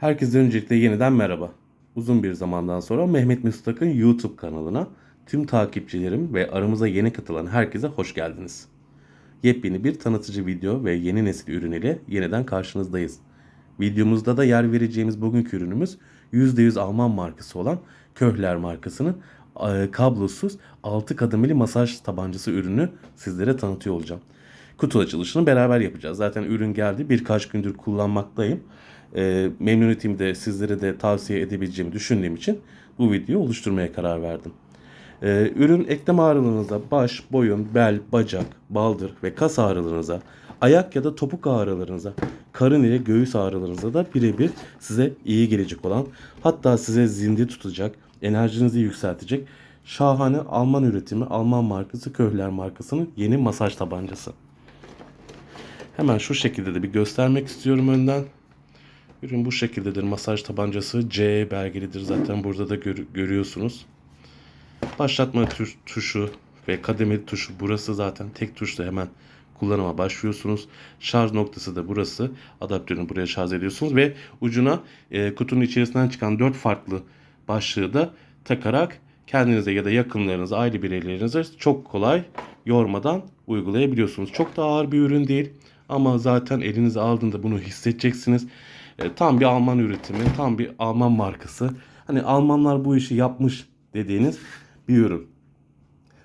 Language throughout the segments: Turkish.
Herkese öncelikle yeniden merhaba. Uzun bir zamandan sonra Mehmet Müstak'ın YouTube kanalına tüm takipçilerim ve aramıza yeni katılan herkese hoş geldiniz. Yepyeni bir tanıtıcı video ve yeni nesil ürün ile yeniden karşınızdayız. Videomuzda da yer vereceğimiz bugünkü ürünümüz %100 Alman markası olan Köhler markasının e, kablosuz 6 kademeli masaj tabancası ürünü sizlere tanıtıyor olacağım. Kutu açılışını beraber yapacağız. Zaten ürün geldi. Birkaç gündür kullanmaktayım. E, memnuniyetimi de sizlere de tavsiye edebileceğimi düşündüğüm için bu videoyu oluşturmaya karar verdim. Ee, ürün eklem ağrılarınıza, baş, boyun, bel, bacak, baldır ve kas ağrılarınıza, ayak ya da topuk ağrılarınıza, karın ile göğüs ağrılarınıza da birebir size iyi gelecek olan, hatta size zinde tutacak, enerjinizi yükseltecek şahane Alman üretimi, Alman markası Köhler markasının yeni masaj tabancası. Hemen şu şekilde de bir göstermek istiyorum önden. Ürün bu şekildedir. Masaj tabancası C belgelidir. Zaten burada da gör- görüyorsunuz. Başlatma tuş- tuşu ve kademeli tuşu burası zaten tek tuşla hemen kullanıma başlıyorsunuz. Şarj noktası da burası. Adaptörünü buraya şarj ediyorsunuz ve ucuna e, kutunun içerisinden çıkan 4 farklı başlığı da takarak kendinize ya da yakınlarınıza, aile bireylerinize çok kolay yormadan uygulayabiliyorsunuz. Çok da ağır bir ürün değil ama zaten elinize aldığında bunu hissedeceksiniz. E, tam bir Alman üretimi, tam bir Alman markası. Hani Almanlar bu işi yapmış dediğiniz bir ürün.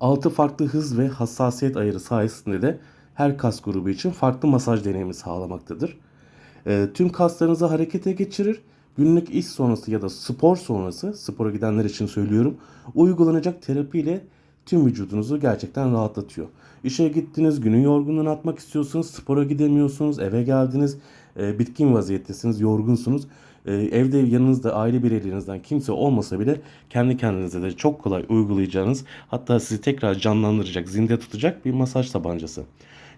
6 farklı hız ve hassasiyet ayarı sayesinde de her kas grubu için farklı masaj deneyimi sağlamaktadır. E, tüm kaslarınızı harekete geçirir. Günlük iş sonrası ya da spor sonrası, spora gidenler için söylüyorum, uygulanacak terapiyle tüm vücudunuzu gerçekten rahatlatıyor. İşe gittiniz, günün yorgunluğunu atmak istiyorsunuz, spora gidemiyorsunuz, eve geldiniz, e, bitkin vaziyettesiniz, yorgunsunuz. E, evde yanınızda aile bireylerinizden kimse olmasa bile kendi kendinize de çok kolay uygulayacağınız, hatta sizi tekrar canlandıracak, zinde tutacak bir masaj tabancası.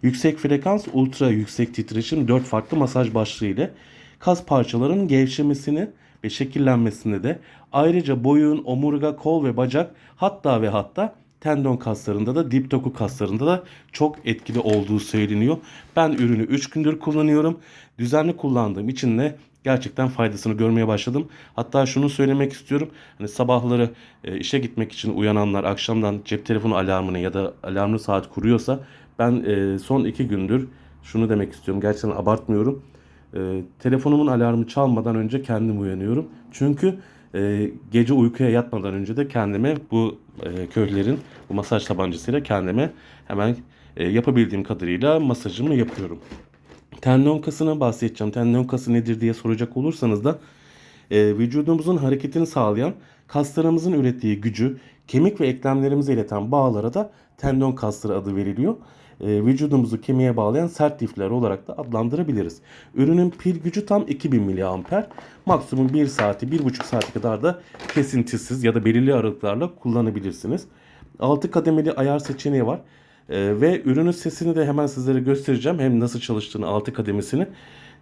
Yüksek frekans, ultra yüksek titreşim 4 farklı masaj başlığı ile kas parçalarının gevşemesini ve şekillenmesinde de ayrıca boyun, omurga, kol ve bacak hatta ve hatta tendon kaslarında da dip doku kaslarında da çok etkili olduğu söyleniyor. Ben ürünü 3 gündür kullanıyorum. Düzenli kullandığım için de gerçekten faydasını görmeye başladım. Hatta şunu söylemek istiyorum. Hani sabahları e, işe gitmek için uyananlar akşamdan cep telefonu alarmını ya da alarmlı saat kuruyorsa ben e, son 2 gündür şunu demek istiyorum. Gerçekten abartmıyorum. E, telefonumun alarmı çalmadan önce kendim uyanıyorum. Çünkü e, gece uykuya yatmadan önce de kendime bu e, köhlerin bu masaj tabancasıyla kendime hemen e, yapabildiğim kadarıyla masajımı yapıyorum. Tendon kasına bahsedeceğim. Tendon kası nedir diye soracak olursanız da e, vücudumuzun hareketini sağlayan kaslarımızın ürettiği gücü kemik ve eklemlerimize ileten bağlara da tendon kasları adı veriliyor. E, vücudumuzu kemiğe bağlayan sert lifler olarak da adlandırabiliriz. Ürünün pil gücü tam 2000 mAh. Maksimum 1 saati 1,5 saate kadar da kesintisiz ya da belirli aralıklarla kullanabilirsiniz. 6 kademeli ayar seçeneği var. Ee, ve ürünün sesini de hemen sizlere göstereceğim. Hem nasıl çalıştığını, altı kademesini.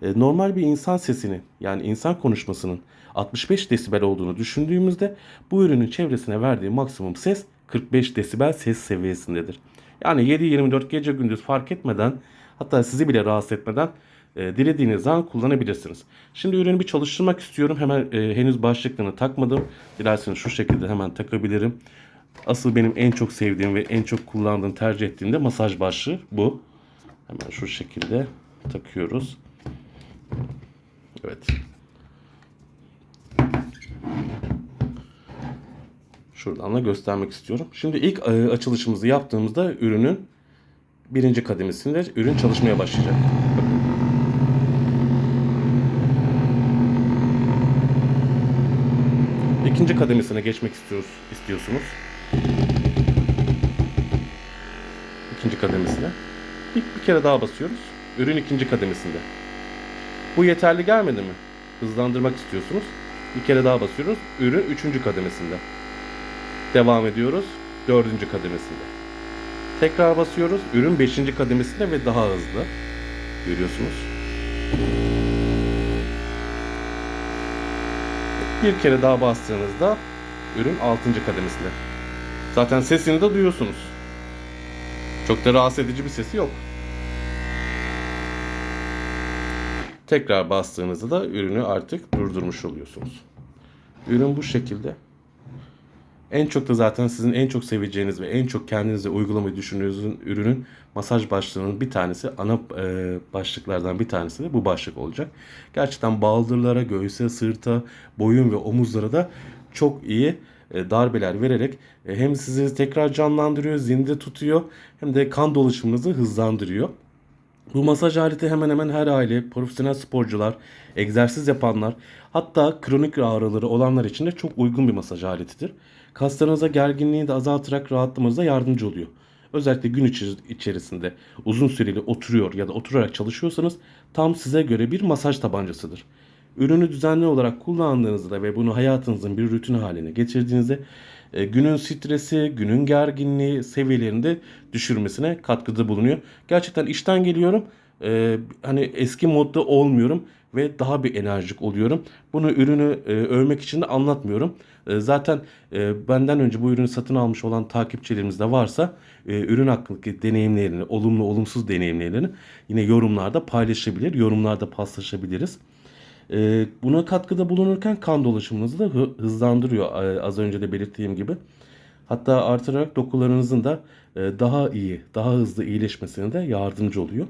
Ee, normal bir insan sesini yani insan konuşmasının 65 desibel olduğunu düşündüğümüzde bu ürünün çevresine verdiği maksimum ses 45 desibel ses seviyesindedir. Yani 7-24 gece gündüz fark etmeden hatta sizi bile rahatsız etmeden e, dilediğiniz zaman kullanabilirsiniz. Şimdi ürünü bir çalıştırmak istiyorum. Hemen e, henüz başlıklarını takmadım. Dilerseniz şu şekilde hemen takabilirim. Asıl benim en çok sevdiğim ve en çok kullandığım, tercih ettiğim de masaj başlığı bu. Hemen şu şekilde takıyoruz. Evet. Şuradan da göstermek istiyorum. Şimdi ilk e, açılışımızı yaptığımızda ürünün birinci kademesinde ürün çalışmaya başlayacak. İkinci kademesine geçmek istiyoruz, istiyorsunuz. İkinci kademesine. Bir, bir kere daha basıyoruz. Ürün ikinci kademesinde. Bu yeterli gelmedi mi? Hızlandırmak istiyorsunuz. Bir kere daha basıyoruz. Ürün üçüncü kademesinde. Devam ediyoruz. Dördüncü kademesinde. Tekrar basıyoruz. Ürün beşinci kademesinde ve daha hızlı. Görüyorsunuz. Bir kere daha bastığınızda ürün 6. kademesinde. Zaten sesini de duyuyorsunuz. Çok da rahatsız edici bir sesi yok. Tekrar bastığınızda da ürünü artık durdurmuş oluyorsunuz. Ürün bu şekilde. En çok da zaten sizin en çok seveceğiniz ve en çok kendinize uygulamayı düşündüğünüz ürünün masaj başlığının bir tanesi, ana e, başlıklardan bir tanesi de bu başlık olacak. Gerçekten baldırlara, göğüse, sırta, boyun ve omuzlara da çok iyi e, darbeler vererek e, hem sizi tekrar canlandırıyor, zinde tutuyor hem de kan dolaşımınızı hızlandırıyor. Bu masaj aleti hemen hemen her aile, profesyonel sporcular, egzersiz yapanlar, hatta kronik ağrıları olanlar için de çok uygun bir masaj aletidir. Kaslarınıza gerginliği de azaltarak rahatlamanıza yardımcı oluyor. Özellikle gün içerisinde uzun süreli oturuyor ya da oturarak çalışıyorsanız tam size göre bir masaj tabancasıdır. Ürünü düzenli olarak kullandığınızda ve bunu hayatınızın bir rutin haline getirdiğinizde e, günün stresi, günün gerginliği seviyelerinde düşürmesine katkıda bulunuyor. Gerçekten işten geliyorum. e, hani eski modda olmuyorum ve daha bir enerjik oluyorum. Bunu ürünü e, övmek için de anlatmıyorum. Zaten benden önce bu ürünü satın almış olan takipçilerimiz de varsa ürün hakkındaki deneyimlerini, olumlu olumsuz deneyimlerini yine yorumlarda paylaşabilir, yorumlarda paslaşabiliriz. Ee, buna katkıda bulunurken kan dolaşımınızı da hı- hızlandırıyor e, az önce de belirttiğim gibi. Hatta artırarak dokularınızın da e, daha iyi, daha hızlı iyileşmesine de yardımcı oluyor.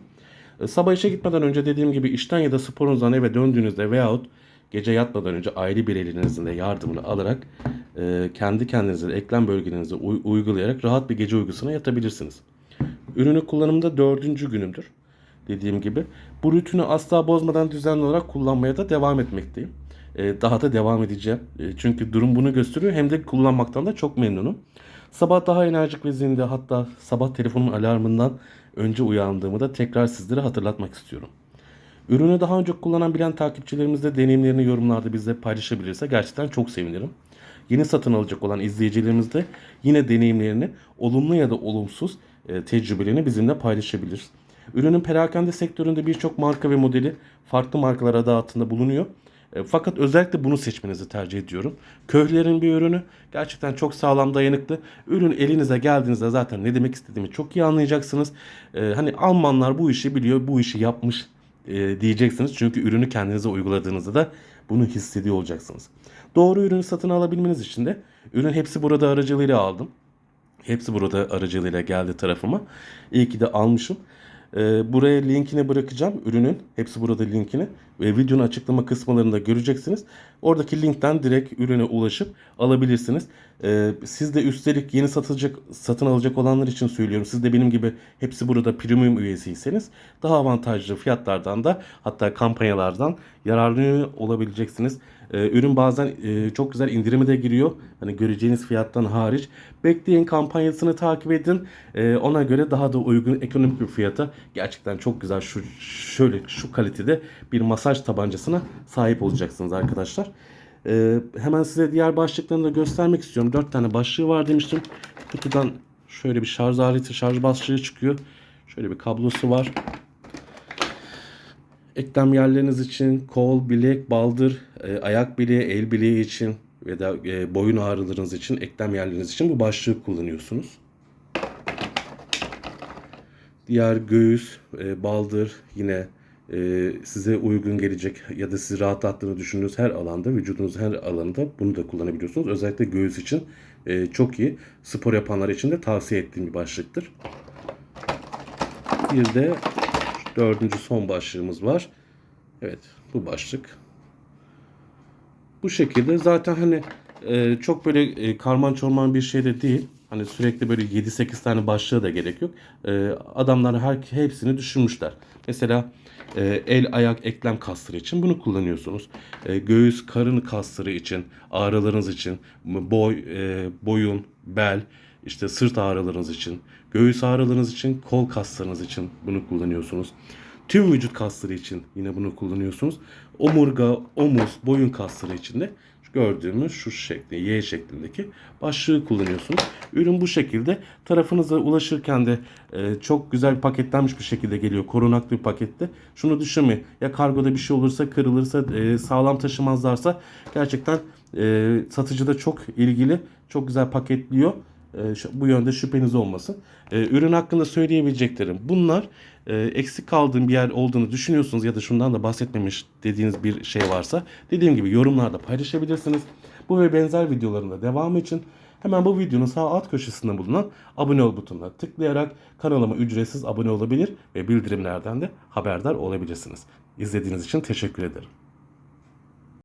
E, Sabah işe gitmeden önce dediğim gibi işten ya da sporunuzdan eve döndüğünüzde veyahut gece yatmadan önce aile bireylerinizin de yardımını alarak e, kendi kendinize eklem bölgelerinize uy- uygulayarak rahat bir gece uykusuna yatabilirsiniz. Ürünü kullanımda dördüncü günümdür. Dediğim gibi bu rutini asla bozmadan düzenli olarak kullanmaya da devam etmekteyim. Ee, daha da devam edeceğim. Ee, çünkü durum bunu gösteriyor. Hem de kullanmaktan da çok memnunum. Sabah daha enerjik ve zinde hatta sabah telefonun alarmından önce uyandığımı da tekrar sizlere hatırlatmak istiyorum. Ürünü daha önce kullanan bilen takipçilerimiz de deneyimlerini yorumlarda bizle paylaşabilirse gerçekten çok sevinirim. Yeni satın alacak olan izleyicilerimiz de yine deneyimlerini olumlu ya da olumsuz e, tecrübelerini bizimle paylaşabilir. Ürünün perakende sektöründe birçok marka ve modeli farklı markalar adı altında bulunuyor. E, Fakat özellikle bunu seçmenizi tercih ediyorum. Köhlerin bir ürünü gerçekten çok sağlam dayanıklı. Ürün elinize geldiğinizde zaten ne demek istediğimi çok iyi anlayacaksınız. E, hani Almanlar bu işi biliyor, bu işi yapmış e, diyeceksiniz. Çünkü ürünü kendinize uyguladığınızda da bunu hissediyor olacaksınız. Doğru ürünü satın alabilmeniz için de ürün hepsi burada aracılığıyla aldım. Hepsi burada aracılığıyla geldi tarafıma. İyi ki de almışım. Ee, buraya linkini bırakacağım ürünün. Hepsi burada linkini. Ve videonun açıklama kısımlarında göreceksiniz. Oradaki linkten direkt ürüne ulaşıp alabilirsiniz. Ee, siz de üstelik yeni satılacak, satın alacak olanlar için söylüyorum. Siz de benim gibi hepsi burada premium üyesiyseniz daha avantajlı fiyatlardan da hatta kampanyalardan yararlı olabileceksiniz. Ee, ürün bazen e, çok güzel indirime de giriyor. Hani göreceğiniz fiyattan hariç. Bekleyin kampanyasını takip edin. Ona göre daha da uygun ekonomik bir fiyata gerçekten çok güzel şu şöyle şu kalitede bir masaj tabancasına sahip olacaksınız arkadaşlar. Ee, hemen size diğer başlıklarını da göstermek istiyorum. 4 tane başlığı var demiştim. Kutudan şöyle bir şarj aleti, şarj başlığı çıkıyor. Şöyle bir kablosu var. Eklem yerleriniz için kol, bilek, baldır, e, ayak bileği, el bileği için ve da e, boyun ağrılarınız için, eklem yerleriniz için bu başlığı kullanıyorsunuz. Diğer göğüs, e, baldır yine e, size uygun gelecek ya da sizi rahatlattığını düşündüğünüz her alanda, vücudunuz her alanda bunu da kullanabiliyorsunuz. Özellikle göğüs için e, çok iyi. Spor yapanlar için de tavsiye ettiğim bir başlıktır. Bir de dördüncü son başlığımız var. Evet bu başlık. Bu şekilde zaten hani e, çok böyle e, karman çorman bir şey de değil. Hani sürekli böyle 7-8 tane başlığı da gerek yok. E, adamlar her, hepsini düşünmüşler. Mesela e, el ayak eklem kasları için bunu kullanıyorsunuz. E, göğüs karın kasları için, ağrılarınız için, boy, e, boyun, bel, işte sırt ağrılarınız için, göğüs ağrılarınız için, kol kaslarınız için bunu kullanıyorsunuz. Tüm vücut kasları için yine bunu kullanıyorsunuz. Omurga, omuz, boyun kasları için de gördüğümüz şu şekli, Y şeklindeki başlığı kullanıyorsunuz. Ürün bu şekilde. Tarafınıza ulaşırken de e, çok güzel paketlenmiş bir şekilde geliyor. Korunaklı bir pakette. Şunu düşünmeyin. Ya kargoda bir şey olursa, kırılırsa, e, sağlam taşımazlarsa gerçekten e, satıcı da çok ilgili, çok güzel paketliyor. E, şu- bu yönde şüpheniz olmasın. E, ürün hakkında söyleyebileceklerim bunlar. E, eksik kaldığım bir yer olduğunu düşünüyorsunuz ya da şundan da bahsetmemiş dediğiniz bir şey varsa dediğim gibi yorumlarda paylaşabilirsiniz. Bu ve benzer videoların da devamı için hemen bu videonun sağ alt köşesinde bulunan abone ol butonuna tıklayarak kanalıma ücretsiz abone olabilir ve bildirimlerden de haberdar olabilirsiniz. İzlediğiniz için teşekkür ederim.